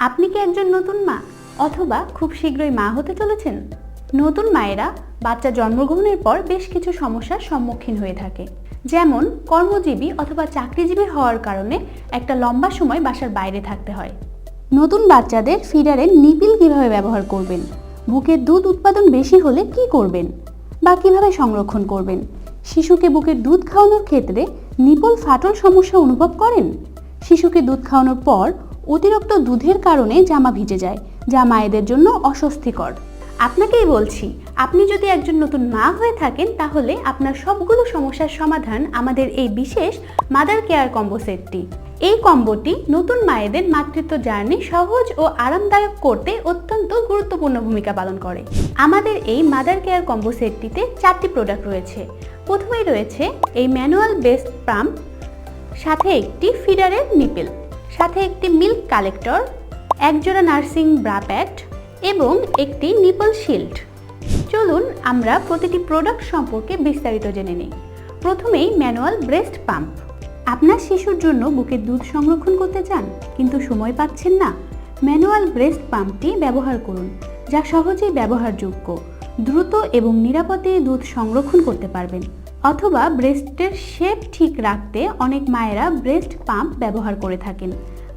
আপনি কি একজন নতুন মা অথবা খুব শীঘ্রই মা হতে চলেছেন? নতুন মায়েরা বাচ্চা জন্মগ্রহণের পর বেশ কিছু সমস্যার সম্মুখীন হয়ে থাকে। যেমন কর্মজীবী অথবা চাকরিজীবী হওয়ার কারণে একটা লম্বা সময় বাসার বাইরে থাকতে হয়। নতুন বাচ্চাদের ফিডারের নিপিল কীভাবে ব্যবহার করবেন? বুকের দুধ উৎপাদন বেশি হলে কি করবেন? বা কীভাবে সংরক্ষণ করবেন? শিশুকে বুকের দুধ খাওয়ানোর ক্ষেত্রে নিপল ফাটল সমস্যা অনুভব করেন? শিশুকে দুধ খাওয়ানোর পর অতিরিক্ত দুধের কারণে জামা ভিজে যায়, যা মায়েদের জন্য অস্বস্তিকর। আপনাকেই বলছি, আপনি যদি একজন নতুন মা হয়ে থাকেন, তাহলে আপনার সবগুলো সমস্যার সমাধান আমাদের এই বিশেষ মাদার কেয়ার কম্বো সেটটি এই কম্বোটি নতুন মায়েদের মাতৃত্ব জার্নি সহজ ও আরামদায়ক করতে অত্যন্ত গুরুত্বপূর্ণ ভূমিকা পালন করে। আমাদের এই মাদার কেয়ার কম্বো সেটটিতে চারটি প্রোডাক্ট রয়েছে। প্রথমেই রয়েছে এই ম্যানুয়াল বেসড পাম্প সাথে একটি ফিডারের নিপেল সাথে একটি মিল্ক কালেক্টর, একজোড়া নার্সিং ব্রা প্যাড এবং একটি নিপল শিল্ড। চলুন আমরা প্রতিটি প্রোডাক্ট সম্পর্কে বিস্তারিত জেনে নিই। প্রথমেই ম্যানুয়াল ব্রেস্ট পাম্প। আপনার শিশুর জন্য বুকের দুধ সংরক্ষণ করতে চান, কিন্তু সময় পাচ্ছেন না? ম্যানুয়াল ব্রেস্ট পাম্পটি ব্যবহার করুন, যা সহজেই ব্যবহারযোগ্য, দ্রুত এবং নিরাপদে দুধ সংরক্ষণ করতে পারবেন। অথবা ব্রেস্টের শেপ ঠিক রাখতে অনেক মায়েরা ব্রেস্ট পাম্প ব্যবহার করে থাকেন।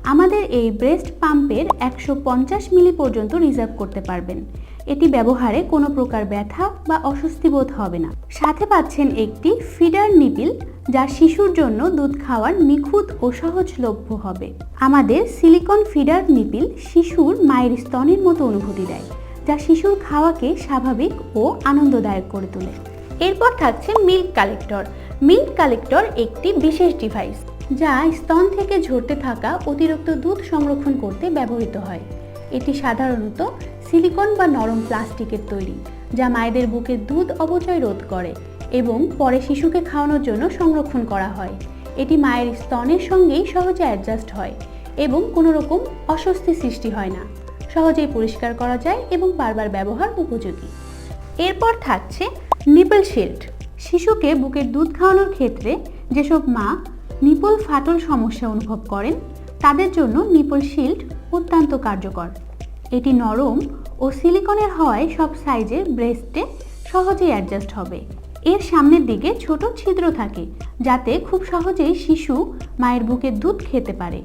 আমাদের এই ব্রেস্ট পাম্পের একশো পঞ্চাশ মিলি পর্যন্ত রিজার্ভ করতে পারবেন। এটি ব্যবহারে কোনো প্রকার ব্যথা বা অস্বস্তি বোধ হবে না। সাথে পাচ্ছেন একটি ফিডার নিপিল, যা শিশুর জন্য দুধ খাওয়ার নিখুঁত ও সহজলভ্য হবে। আমাদের সিলিকন ফিডার নিপিল শিশুর মায়ের স্তনের মতো অনুভূতি দেয়, যা শিশুর খাওয়াকে স্বাভাবিক ও আনন্দদায়ক করে তোলে। এরপর থাকছে মিল্ক কালেক্টর। মিল্ক কালেক্টর একটি বিশেষ ডিভাইস যা স্তন থেকে ঝরতে থাকা অতিরিক্ত দুধ সংরক্ষণ করতে ব্যবহৃত হয়। এটি সাধারণত সিলিকন বা নরম প্লাস্টিকের তৈরি, যা মায়েদের বুকে দুধ অপচয় রোধ করে এবং পরে শিশুকে খাওয়ানোর জন্য সংরক্ষণ করা হয়। এটি মায়ের স্তনের সঙ্গেই সহজে অ্যাডজাস্ট হয় এবং কোনো রকম অস্বস্তি সৃষ্টি হয় না। সহজেই পরিষ্কার করা যায় এবং বারবার ব্যবহার উপযোগী। এরপর থাকছে নিপল শিল্ড। শিশুকে বুকের দুধ খাওয়ানোর ক্ষেত্রে যেসব মা নিপল ফাটল সমস্যা অনুভব করেন, তাদের জন্য নিপল শিল্ড অত্যন্ত কার্যকর। এটি নরম ও সিলিকনের হওয়ায় সব সাইজের ব্রেস্টে সহজেই অ্যাডজাস্ট হবে। এর সামনের দিকে ছোট ছিদ্র থাকে, যাতে খুব সহজেই শিশু মায়ের বুকে দুধ খেতে পারে।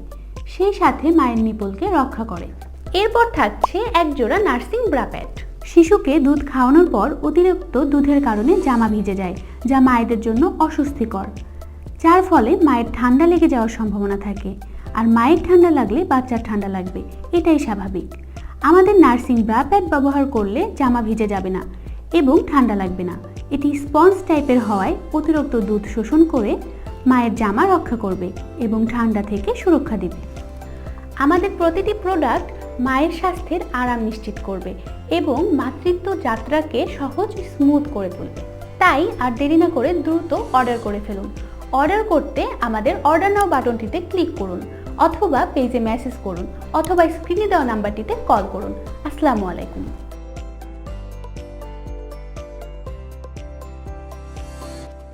সেই সাথে মায়ের নিপলকে রক্ষা করে। এরপর থাকছে একজোড়া নার্সিং ব্রা প্যাড। শিশুকে দুধ খাওয়ানোর পর অতিরিক্ত দুধের কারণে জামা ভিজে যায়, যা মায়েদের জন্য অস্বস্তিকর। যার ফলে মায়ের ঠান্ডা লেগে যাওয়ার সম্ভাবনা থাকে। আর মায়ের ঠান্ডা লাগলে বাচ্চার ঠান্ডা লাগবে, এটাই স্বাভাবিক। আমাদের নার্সিং ব্রা প্যাড ব্যবহার করলে জামা ভিজে যাবে না এবং ঠান্ডা লাগবে না। এটি স্পঞ্জ টাইপের হওয়ায় অতিরিক্ত দুধ শোষণ করে মায়ের জামা রক্ষা করবে এবং ঠান্ডা থেকে সুরক্ষা দেবে। আমাদের প্রতিটি প্রোডাক্ট মায়ের স্বাস্থ্যের আরাম নিশ্চিত করবে এবং মাতৃত্ব যাত্রাকে সহজ স্মুথ করে তুলবে। তাই আর দেরি না করে দ্রুত অর্ডার করে ফেলুন। অর্ডার করতে আমাদের অর্ডার নাও বাটনটিতে ক্লিক করুন অথবা পেজে মেসেজ করুন অথবা স্ক্রিনে দেওয়া নাম্বারটিতে কল করুন। আসসালামু আলাইকুম।